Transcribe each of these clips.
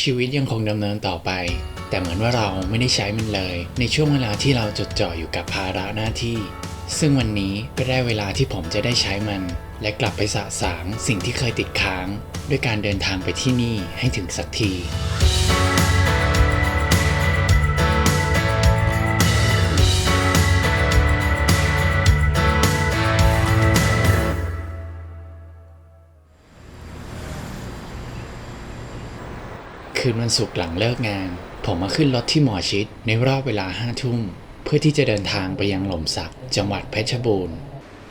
ชีวิตยังคงดำเนินต่อไป แต่เหมือนว่าเราไม่ได้ใช้มันเลย ในช่วงเวลาที่เราจดจ่ออยู่กับภาระหน้าที่ ซึ่งวันนี้ก็ได้เวลาที่ผมจะได้ใช้มัน และกลับไปสะสางสิ่งที่เคยติดค้าง ด้วยการเดินทางไปที่นี่ให้ถึงสักที คืนวันศุกร์หลังเลิกงาน ผมมาขึ้นรถที่หมอชิดในรอบเวลาห้าทุ่ม เพื่อที่จะเดินทางไปยังหล่มสัก จังหวัดเพชรบูรณ์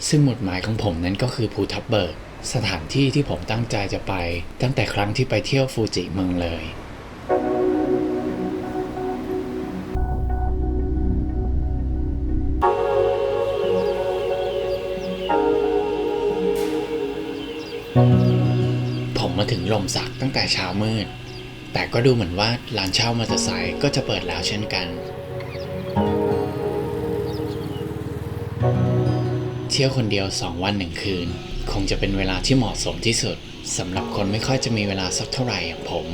ซึ่งหมุดหมายของผมนั้นก็คือภูทับเบิก สถานที่ที่ผมตั้งใจจะไป ตั้งแต่ครั้งที่ไปเที่ยวฟูจิเมืองเลยผมมาถึงหล่มสักตั้งแต่เช้ามืด แต่ก็ดูเหมือนว่าร้านเช่ามอเตอร์ไซค์ก็จะเปิดแล้วเช่นกัน เที่ยวคนเดียว 2 วันหนึ่งคืน คงจะเป็นเวลาที่เหมาะสมที่สุดสำหรับคนไม่ค่อยจะมีเวลาสักเท่าไหร่อย่างผม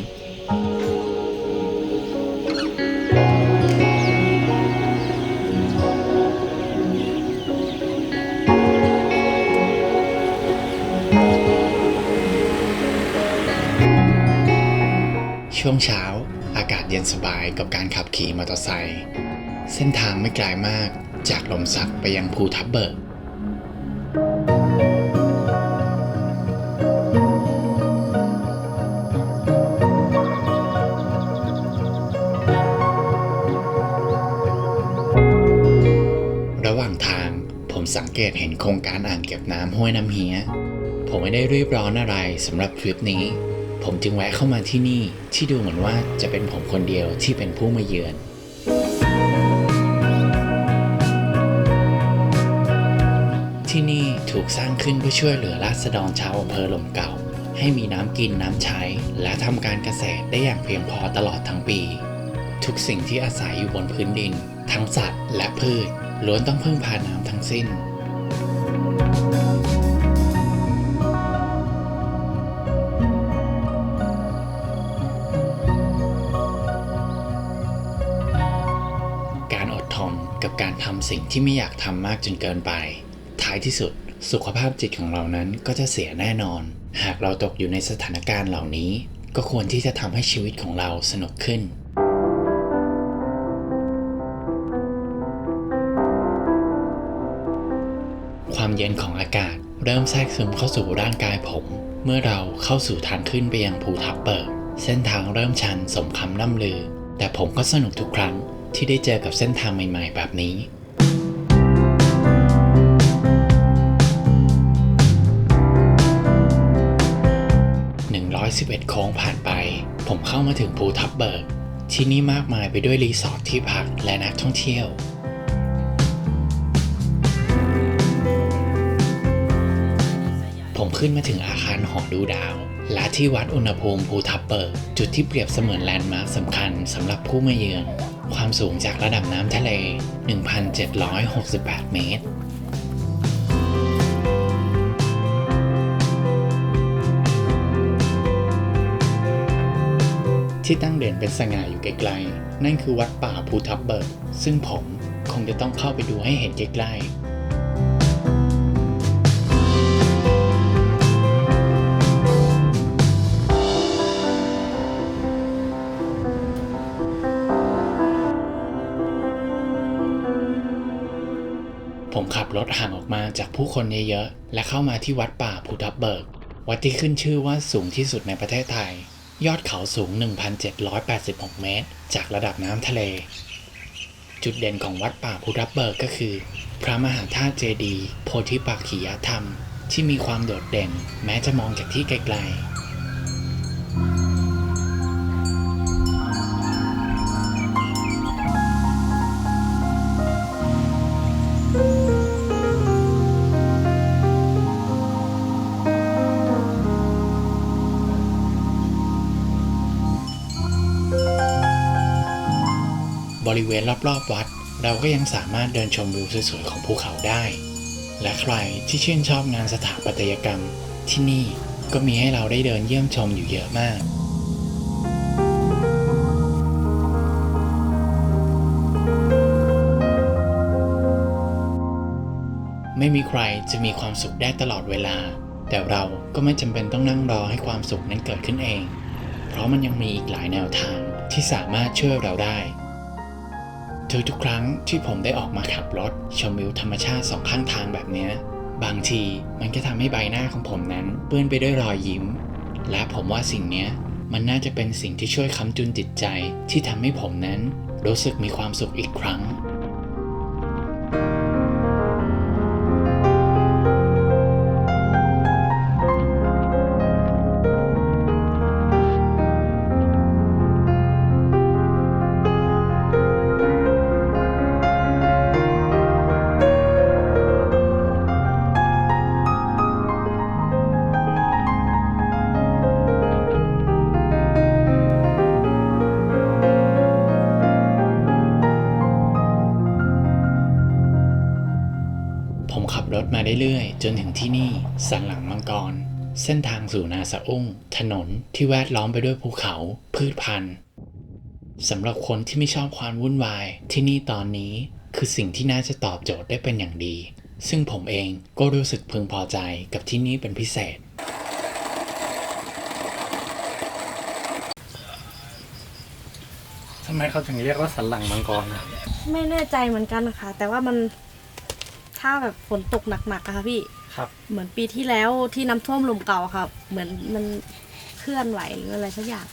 ช่วงเช้า อากาศเย็นสบายกับการขับขี่มอเตอร์ไซค์เส้นทางไม่ไกลมากจากลมสักไปยังภูทับเบิกระหว่างทางผมสังเกตเห็นโครงการอ่างเก็บน้ำห้วยน้ำเฮีย ผมไม่ได้รีบร้อนอะไรสำหรับทริปนี้ ผมจึงแวะเข้ามาที่นี่ที่ดูเหมือนว่าจะเป็นผมคนเดียวที่เป็นผู้มาเยือนที่นี่ถูกสร้างขึ้นเพื่อช่วยเหลือราษฎรชาวอำเภอหลมเก่า ให้มีน้ำกินน้ำใช้ และทำการเกษตรได้อย่างเพียงพอตลอดทั้งปี ทุกสิ่งที่อาศัยอยู่บนพื้นดิน ทั้งสัตว์และพืชล้วนต้องพึ่งพาน้ำทั้งสิ้น การทำสิ่งที่ไม่อยากทำมากจนเกินไป ท้ายที่สุด สุขภาพจิตของเรานั้นก็จะเสียแน่นอน หากเราตกอยู่ในสถานการณ์เหล่านี้ ก็ควรที่จะทำให้ชีวิตของเราสนุกขึ้นความเย็นของอากาศเริ่มแทรกซึมเข้าสู่ร่างกายผม เมื่อเราเข้าสู่ทางขึ้นไปยังภูทับเบิก เส้นทางเริ่มชันสมคำล่ำลือ แต่ผมก็สนุกทุกครั้ง ที่ได้เจอกับเส้นทางใหม่ ๆ แบบนี้111โค้งผ่านไป ผมเข้ามาถึงภูทับเบิก ที่นี่มากมายไปด้วยรีสอร์ทที่พักและนักท่องเที่ยวผมขึ้นมาถึงอาคารหอดูดาว และที่วัดอุณหภูมิภูทับเบิกจุดที่เปรียบเสมือนแลนด์มาร์คสำคัญสำหรับผู้มาเยือน ความสูงจากระดับน้ำทะเล 1,768 เมตร ที่ตั้งเด่นเป็นสง่าอยู่ไกลๆ นั่นคือวัดป่าภูทับเบิก ซึ่งผมคงจะต้องเข้าไปดูให้เห็นใกล้ๆ ขับรถห่างออกมาจากผู้คนเยอะๆและเข้ามาที่วัดป่าภูทับเบิก วัดที่ขึ้นชื่อว่าสูงที่สุดในประเทศไทย ยอดเขาสูง 1,786 เมตร จากระดับน้ำทะเล จุดเด่นของวัดป่าภูทับเบิกก็คือ พระมหาธาตุเจดีย์โพธิปักขิยธรรม ที่มีความโดดเด่น แม้จะมองจากที่ไกลๆ ริเวณรอบๆวัด เราก็ยังสามารถเดินชมวิวสวยๆของภูเขาได้ และใครที่ชื่นชอบงานสถาปัตยกรรมที่นี่ก็มีให้เราได้เดินเยี่ยมชมอยู่เยอะมากไม่มีใครจะมีความสุขได้ตลอดเวลา แต่เราก็ไม่จำเป็นต้องนั่งรอให้ความสุขนั้นเกิดขึ้นเอง เพราะมันยังมีอีกหลายแนวทางที่สามารถช่วยเราได้ ทุกๆครั้งที่ผมได้ออกมาขับรถชมวิวธรรมชาติสองข้างทางแบบนี้บางทีมันก็ทำให้ใบหน้าของผมนั้น เปื้อนไปด้วยรอยยิ้ม และผมว่าสิ่งนี้มันน่าจะเป็นสิ่งที่ช่วยค้ำจุนจิตใจที่ทำให้ผมนั้นรู้สึกมีความสุขอีกครั้ง เรื่อยๆ จนถึงที่นี่สันหลังมังกร เส้นทางสู่นาสะอุ้ง ถนนที่แวดล้อมไปด้วยภูเขา พืชพันธุ์สำหรับคนที่ไม่ชอบความวุ่นวาย ที่นี่ตอนนี้คือสิ่งที่น่าจะตอบโจทย์ได้เป็นอย่างดี ซึ่งผมเองก็รู้สึกพึงพอใจกับที่นี่เป็นพิเศษ ทำไมเขาถึงเรียกว่าสันหลังมังกรนะ ไม่แน่ใจเหมือนกันนะคะ แต่ว่ามัน ถ้าแบบฝนตกหนักๆอะค่ะพี่ ครับ เหมือนปีที่แล้วที่น้ำท่วมหลุมเก่าอะค่ะ เหมือนมันเคลื่อนไหวหรืออะไรสักอย่าง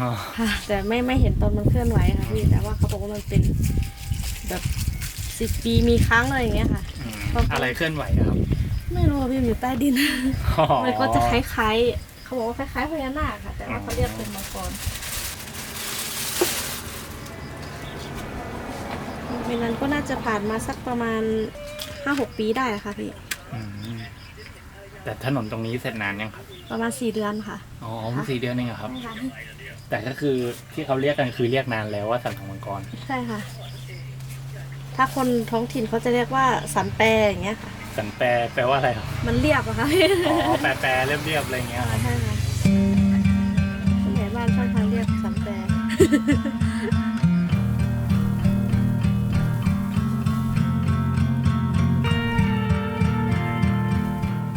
อ๋อ ค่ะ แต่ไม่ไม่เห็นตอนมันเคลื่อนไหวค่ะพี่ แต่ว่าเขาบอกว่ามันเป็นแบบสิบปีมีครั้งอะไรอย่างเงี้ยค่ะ อืมครับอะไรเคลื่อนไหวอะครับไม่รู้ว่าพี่มันอยู่ใต้ดินอ๋อมันก็จะคล้ายๆ เขาบอกว่าคล้ายๆพญานาคค่ะ แต่ว่าเขาเรียกเป็นมังกรปีนั้นก็น่าจะผ่านมาสักประมาณ ห้าหกปีได้อะค่ะพี่ อืมแต่ถนนตรงนี้เสร็จนานยังครับ ประมาณสี่เดือนค่ะ อ๋อเพิ่งสี่เดือนเองเหรอครับใช่ค่ะแต่ก็คือที่เขาเรียกกันคือเรียกนานแล้วว่าสันหลังมังกร ใช่ค่ะ ถ้าคนท้องถิ่นเขาจะเรียกว่าสันแปรอย่างเงี้ยค่ะ สันแปลแปลว่าอะไรครับมันเรียบอะค่ะอ๋อแปลแปลเรียบเรียบๆอะไรอย่างเงี้ยครับ ใช่ค่ะผู้ใหญ่บ้านชอบทางเรียกสันแปร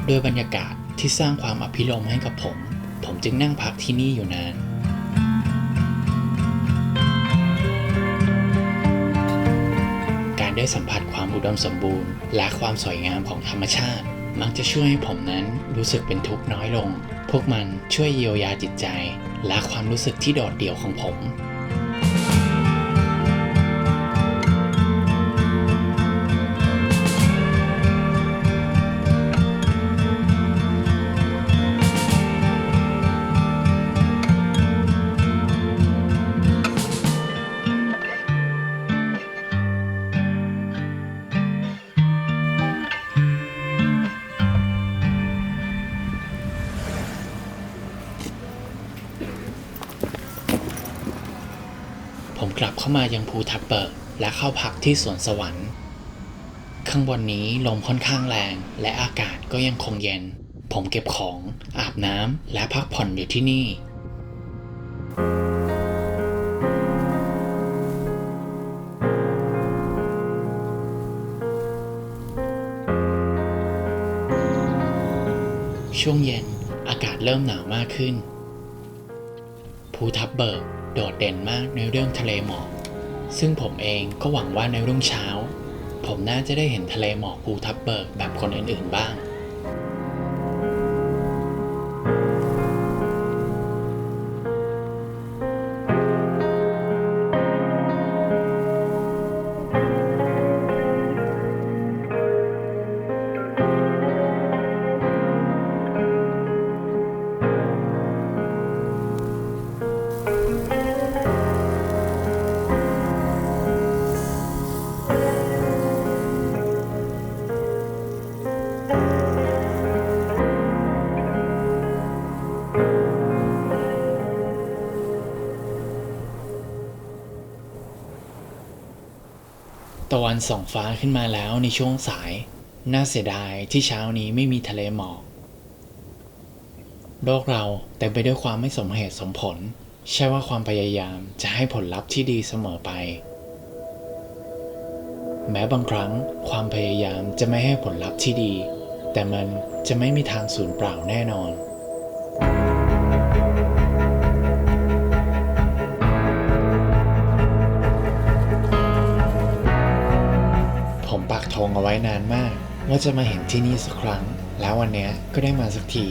ด้วยบรรยากาศที่สร้างความอภิรมให้กับผม ผมจึงนั่งพักที่นี่อยู่นานการได้สัมผัสความอุดมสมบูรณ์ และความสวยงามของธรรมชาติ มักจะช่วยให้ผมนั้นรู้สึกเป็นทุกข์น้อยลง พวกมันช่วยเยียวยาจิตใจ และความรู้สึกที่โดดเดี่ยวของผม ผมกลับเข้ามายังภูทับเบิกและเข้าพักที่สวนสวรรค์ ข้างบนนี้ลมค่อนข้างแรง และอากาศก็ยังคงเย็น ผมเก็บของ อาบน้ำและพักผ่อนอยู่ที่นี่ ช่วงเย็นอากาศเริ่มหนาวมากขึ้นภูทับเบิก ดดเด่นมากในเรื่องทะเลหมอก ซึ่งผมเองก็หวังว่าในรุ่งเช้า ผมน่าจะได้เห็นทะเลหมอกภูทับเบิกแบบคนอื่นๆบ้าง ส่องฟ้าขึ้นมาแล้วในช่วงสาย น่าเสียดายที่เช้านี้ไม่มีทะเลหมอก โลกเราเต็มไปด้วยความไม่สมเหตุสมผล ใช่ว่าความพยายามจะให้ผลลัพธ์ที่ดีเสมอไป แม้บางครั้งความพยายามจะไม่ให้ผลลัพธ์ที่ดี แต่มันจะไม่มีทางสูญเปล่าแน่นอน เอาไว้นานมาก ว่าจะมาเห็นที่นี่สักครั้ง แล้ววันนี้ก็ได้มาสักที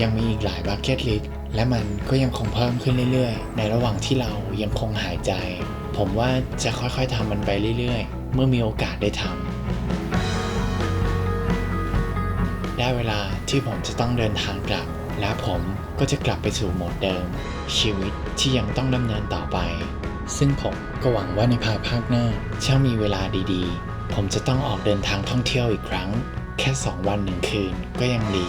ยังมีอีกหลายบัคเก็ตลิสและมันก็ยังคงเพิ่มขึ้นเรื่อยๆ ในระหว่างที่เรายังคงหายใจ ผมว่าจะค่อยๆทำมันไปเรื่อยๆ เมื่อมีโอกาสได้ทำได้เวลาที่ผมจะต้องเดินทางกลับ และผมก็จะกลับไปสู่โหมดเดิม ชีวิตที่ยังต้องดำเนินต่อไป ซึ่งผมก็หวังว่าในภายภาคหน้าช่างมีเวลาดีๆ ผมจะต้องออกเดินทางท่องเที่ยวอีกครั้ง แค่ 2 วันหนึ่งคืนก็ยังดี